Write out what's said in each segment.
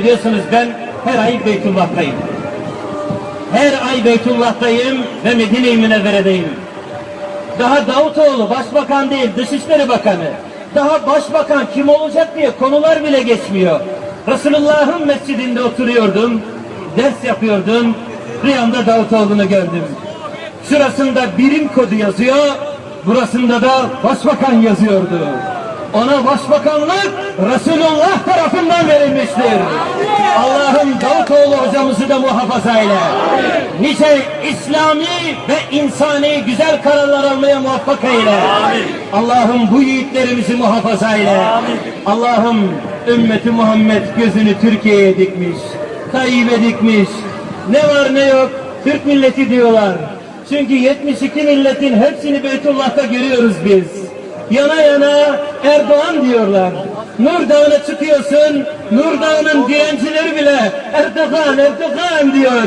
Biliyorsunuz ben her ay Beytullah'tayım. Her ay Beytullah'tayım ve Medine-i Münevvere'deyim. Daha Davutoğlu başbakan değil, Dışişleri Bakanı. Daha başbakan kim olacak diye konular bile geçmiyor. Resulullah'ın mescidinde oturuyordum, ders yapıyordum. Rüyamda Davutoğlu'nu gördüm. Şurasında birim kodu yazıyor, burasında da başbakan yazıyordu. Ona başbakanlık Resulullah tarafından verilmiştir. Allah'ım Davutoğlu hocamızı da muhafaza eyle. Nice İslami ve insani güzel kararlar almaya muvaffak eyle. Allah'ım bu yiğitlerimizi muhafaza eyle. Allah'ım ümmeti Muhammed gözünü Türkiye'ye dikmiş. Tayyip'e dikmiş. Ne var ne yok Türk milleti diyorlar. Çünkü 72 milletin hepsini Beytullah'ta görüyoruz biz. Yana yana Erdoğan diyorlar. Nur Dağı'na çıkıyorsun, Nur Dağı'nın direncileri bile Erdoğan, Erdoğan diyor.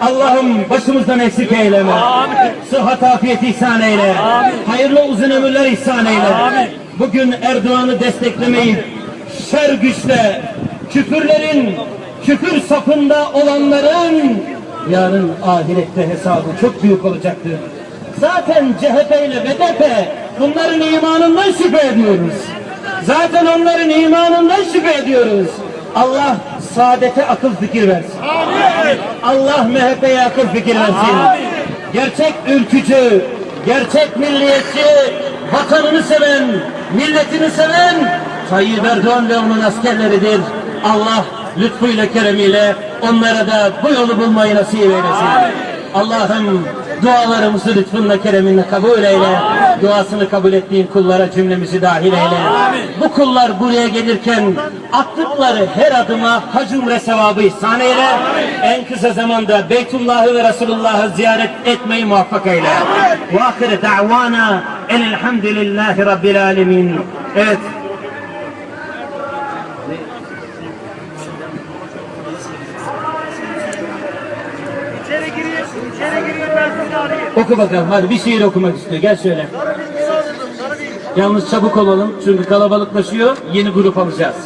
Allah'ım başımızdan eksik eyleme. Sıhhat afiyet ihsan eyle. Hayırlı uzun ömürler ihsan eyle. Bugün Erdoğan'ı desteklemeyip şer güçle küfürlerin, küfür sapında olanların yarın ahirette hesabı çok büyük olacaktır. Zaten CHP ile BDP bunların imanından şüphe ediyoruz. Zaten onların imanından şüphe ediyoruz. Allah saadete akıl fikir versin. Allah MHP'ye akıl fikir versin. Gerçek ülkücü, gerçek milliyetçi, vatanını seven, milletini seven Tayyip Erdoğan ve onun askerleridir. Allah lütfuyla keremiyle onlara da bu yolu bulmayı nasip eylesin. Allah'ım dualarımızı lütfunla kereminle kabul eyle. Duasını kabul ettiğin kullara cümlemizi dahil eyle. Bu kullar buraya gelirken attıkları her adıma hac umre sevabı ihsan eyle. En kısa zamanda Beytullah'ı ve Resulullah'ı ziyaret etmeyi muvaffak eyle. Ve ahire da'vana enelhamdülillahi rabbil alemin. Evet. Oku bakalım hadi bir şiir okumak istiyor. Gel söyle. Yalnız çabuk olalım çünkü kalabalıklaşıyor. Yeni grup alacağız.